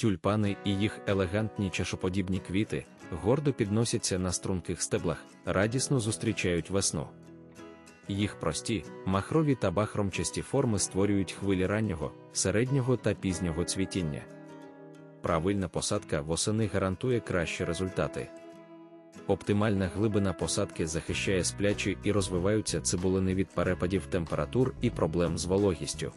Тюльпани і їх елегантні чашоподібні квіти гордо підносяться на струнких стеблах, радісно зустрічають весну. Їх прості, махрові та бахромчасті форми створюють хвилі раннього, середнього та пізнього цвітіння. Правильна посадка восени гарантує кращі результати. Оптимальна глибина посадки захищає сплячі і розвиваються цибулини від перепадів температур і проблем з вологістю.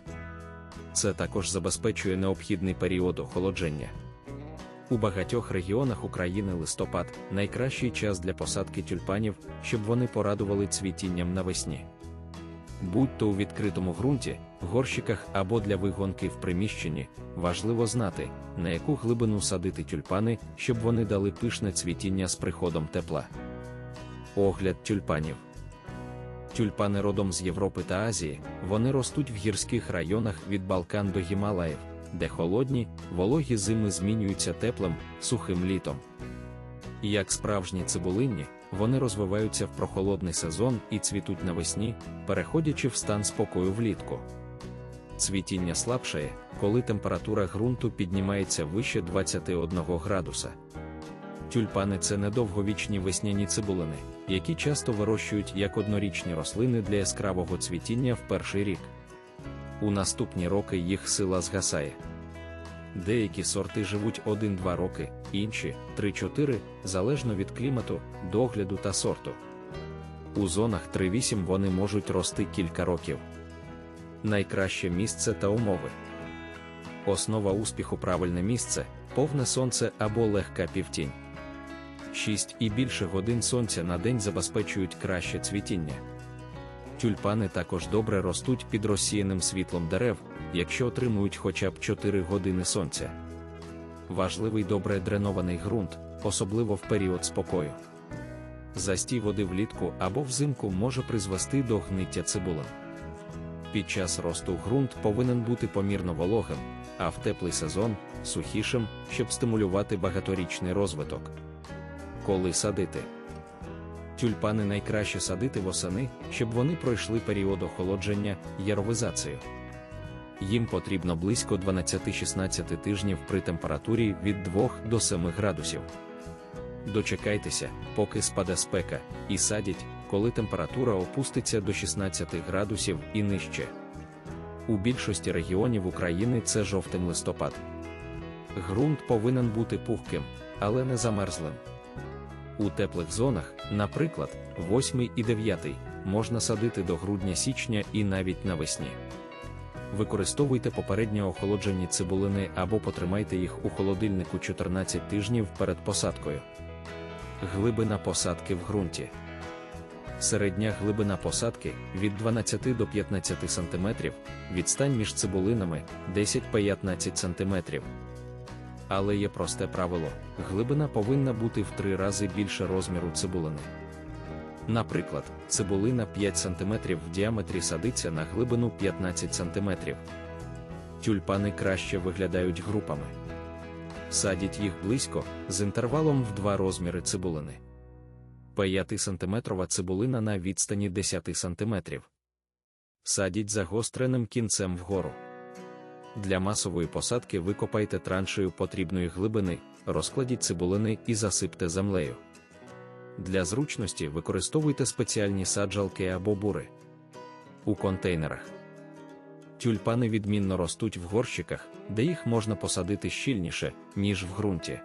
Це також забезпечує необхідний період охолодження. У багатьох регіонах України листопад найкращий час для посадки тюльпанів, щоб вони порадували цвітінням навесні. Будь то у відкритому ґрунті, горщиках або для вигонки в приміщенні, важливо знати, на яку глибину садити тюльпани, щоб вони дали пишне цвітіння з приходом тепла. Огляд тюльпанів. Тюльпани родом з Європи та Азії, вони ростуть в гірських районах від Балкан до Гімалаїв, де холодні, вологі зими змінюються теплим, сухим літом. Як справжні цибулинні, вони розвиваються в прохолодний сезон і цвітуть навесні, переходячи в стан спокою влітку. Цвітіння слабшає, коли температура ґрунту піднімається вище 21 градуса. Тюльпани це недовговічні весняні цибулини, які часто вирощують як однорічні рослини для яскравого цвітіння в перший рік. У наступні роки їх сила згасає. Деякі сорти живуть 1-2 роки, інші 3-4, залежно від клімату, догляду та сорту. У зонах 3-8 вони можуть рости кілька років. Найкраще місце та умови. Основа успіху правильне місце, повне сонце або легка півтінь. 6 і більше годин сонця на день забезпечують краще цвітіння. Тюльпани також добре ростуть під розсіяним світлом дерев, якщо отримують хоча б 4 години сонця. Важливий добре дренований ґрунт, особливо в період спокою. Застій води влітку або взимку може призвести до гниття цибулин. Під час росту ґрунт повинен бути помірно вологим, а в теплий сезон сухішим, щоб стимулювати багаторічний розвиток. Коли садити? Тюльпани найкраще садити восени, щоб вони пройшли період охолодження, яровизацію. Їм потрібно близько 12-16 тижнів при температурі від 2 до 7 градусів. Дочекайтеся, поки спаде спека, і садять, коли температура опуститься до 16 градусів і нижче. У більшості регіонів України це жовтим листопад. Грунт повинен бути пухким, але не замерзлим. У теплих зонах, наприклад, 8 і 9, можна садити до грудня-січня і навіть навесні. Використовуйте попередньо охолоджені цибулини або потримайте їх у холодильнику 14 тижнів перед посадкою. Глибина посадки в ґрунті. Середня глибина посадки від 12 до 15 см, відстань між цибулинами 10-15 см. Але є просте правило: глибина повинна бути в три рази більше розміру цибулини. Наприклад, цибулина 5 см в діаметрі садиться на глибину 15 см. Тюльпани краще виглядають групами. Садіть їх близько, з інтервалом в два розміри цибулини. 5 см цибулина на відстані 10 см. Садіть загостреним кінцем вгору. Для масової посадки викопайте траншею потрібної глибини, розкладіть цибулини і засипте землею. Для зручності використовуйте спеціальні саджалки або бури. У контейнерах. Тюльпани відмінно ростуть в горщиках, де їх можна посадити щільніше, ніж в ґрунті.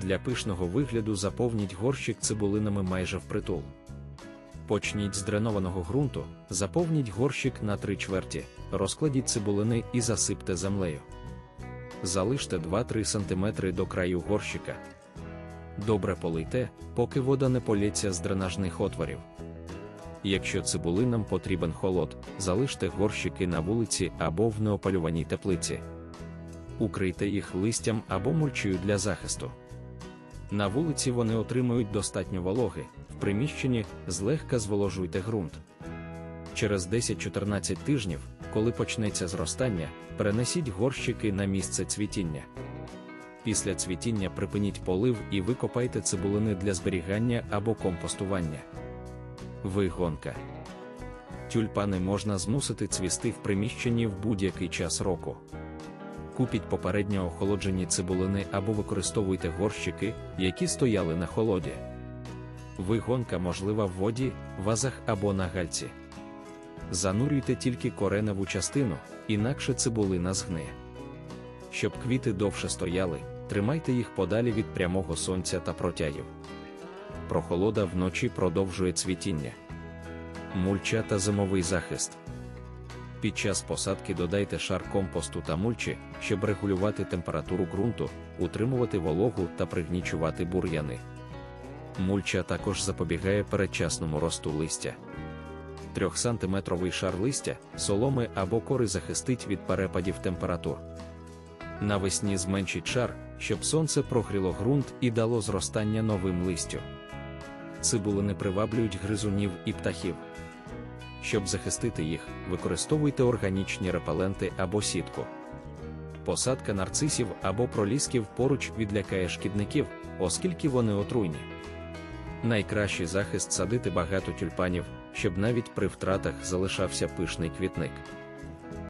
Для пишного вигляду заповніть горщик цибулинами майже впритул. Почніть з дренованого ґрунту, заповніть горщик на три чверті, розкладіть цибулини і засипте землею. Залиште 2-3 см до краю горщика. Добре полийте, поки вода не полється з дренажних отворів. Якщо цибулинам потрібен холод, залиште горщики на вулиці або в неопалюваній теплиці. Укрийте їх листям або мульчею для захисту. На вулиці вони отримують достатньо вологи, в приміщенні злегка зволожуйте ґрунт. Через 10-14 тижнів, коли почнеться зростання, перенесіть горщики на місце цвітіння. Після цвітіння припиніть полив і викопайте цибулини для зберігання або компостування. Вигонка. Тюльпани можна змусити цвісти в приміщенні в будь-який час року. Купіть попередньо охолоджені цибулини або використовуйте горщики, які стояли на холоді. Вигонка можлива в воді, вазах або на гальці. Занурюйте тільки кореневу частину, інакше цибулина згниє. Щоб квіти довше стояли, тримайте їх подалі від прямого сонця та протягів. Прохолода вночі продовжує цвітіння. Мульча та зимовий захист. Під час посадки додайте шар компосту та мульчі, щоб регулювати температуру ґрунту, утримувати вологу та пригнічувати бур'яни. Мульча також запобігає передчасному росту листя. 3-сантиметровий шар листя, соломи або кори захистить від перепадів температур. Навесні зменшіть шар, щоб сонце прогріло ґрунт і дало зростання новим листю. Цибулини приваблюють гризунів і птахів. Щоб захистити їх, використовуйте органічні репеленти або сітку. Посадка нарцисів або пролісків поруч відлякає шкідників, оскільки вони отруйні. Найкращий захист садити багато тюльпанів, щоб навіть при втратах залишався пишний квітник.